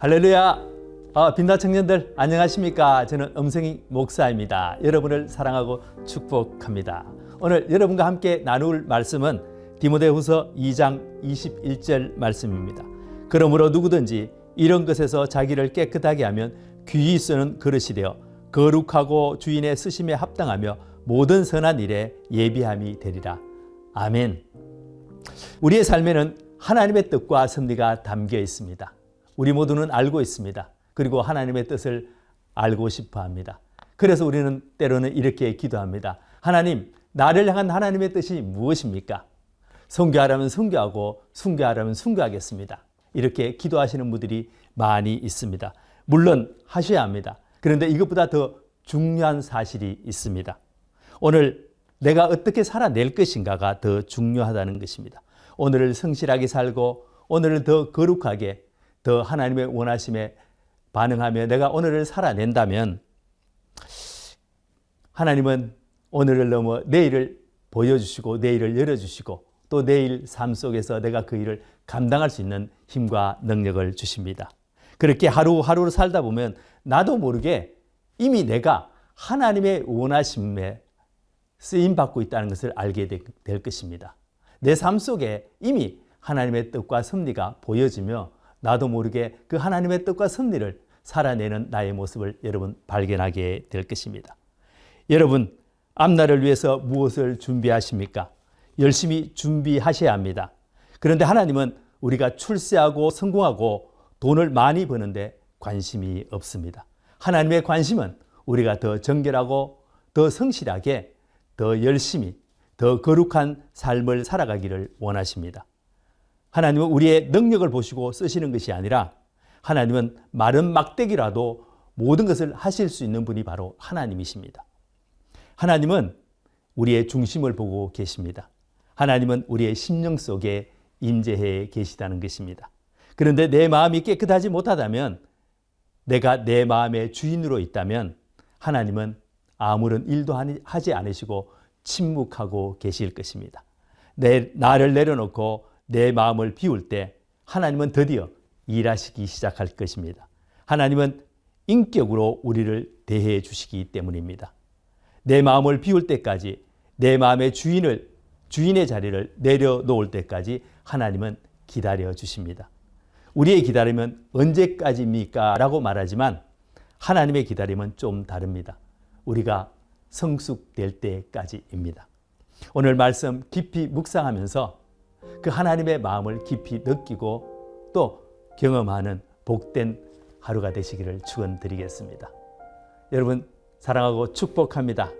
할렐루야! 어, 빛나 청년들 안녕하십니까? 저는 음성이 목사입니다. 여러분을 사랑하고 축복합니다. 오늘 여러분과 함께 나눌 말씀은 디모데후서 2장 21절 말씀입니다. 그러므로 누구든지 이런 것에서 자기를 깨끗하게 하면 귀히 쓰는 그릇이 되어 거룩하고 주인의 쓰심에 합당하며 모든 선한 일에 예비함이 되리라. 아멘. 우리의 삶에는 하나님의 뜻과 섭리가 담겨 있습니다. 우리 모두는 알고 있습니다. 그리고 하나님의 뜻을 알고 싶어 합니다. 그래서 우리는 때로는 이렇게 기도합니다. 하나님, 나를 향한 하나님의 뜻이 무엇입니까? 성교하라면 성교하고 순교하라면 순교하겠습니다. 이렇게 기도하시는 분들이 많이 있습니다. 물론 하셔야 합니다. 그런데 이것보다 더 중요한 사실이 있습니다. 오늘 내가 어떻게 살아낼 것인가가 더 중요하다는 것입니다. 오늘을 성실하게 살고 오늘을 더 거룩하게 더 하나님의 원하심에 반응하며 내가 오늘을 살아낸다면 하나님은 오늘을 넘어 내일을 보여주시고 내일을 열어주시고 또 내일 삶 속에서 내가 그 일을 감당할 수 있는 힘과 능력을 주십니다. 그렇게 하루하루를 살다 보면 나도 모르게 이미 내가 하나님의 원하심에 쓰임 받고 있다는 것을 알게 될 것입니다. 내 삶 속에 이미 하나님의 뜻과 섭리가 보여지며 나도 모르게 그 하나님의 뜻과 섭리를 살아내는 나의 모습을 여러분 발견하게 될 것입니다. 여러분, 앞날을 위해서 무엇을 준비하십니까? 열심히 준비하셔야 합니다. 그런데 하나님은 우리가 출세하고 성공하고 돈을 많이 버는데 관심이 없습니다. 하나님의 관심은 우리가 더 정결하고 더 성실하게 더 열심히 더 거룩한 삶을 살아가기를 원하십니다. 하나님은 우리의 능력을 보시고 쓰시는 것이 아니라 하나님은 마른 막대기라도 모든 것을 하실 수 있는 분이 바로 하나님이십니다. 하나님은 우리의 중심을 보고 계십니다. 하나님은 우리의 심령 속에 임재해 계시다는 것입니다. 그런데 내 마음이 깨끗하지 못하다면 내가 내 마음의 주인으로 있다면 하나님은 아무런 일도 하지 않으시고 침묵하고 계실 것입니다. 내 나를 내려놓고 내 마음을 비울 때 하나님은 드디어 일하시기 시작할 것입니다. 하나님은 인격으로 우리를 대해 주시기 때문입니다. 내 마음을 비울 때까지 내 마음의 주인을 주인의 자리를 내려놓을 때까지 하나님은 기다려 주십니다. 우리의 기다림은 언제까지입니까? 라고 말하지만 하나님의 기다림은 좀 다릅니다. 우리가 성숙될 때까지입니다. 오늘 말씀 깊이 묵상하면서 그 하나님의 마음을 깊이 느끼고 또 경험하는 복된 하루가 되시기를 축원드리겠습니다. 여러분 사랑하고 축복합니다.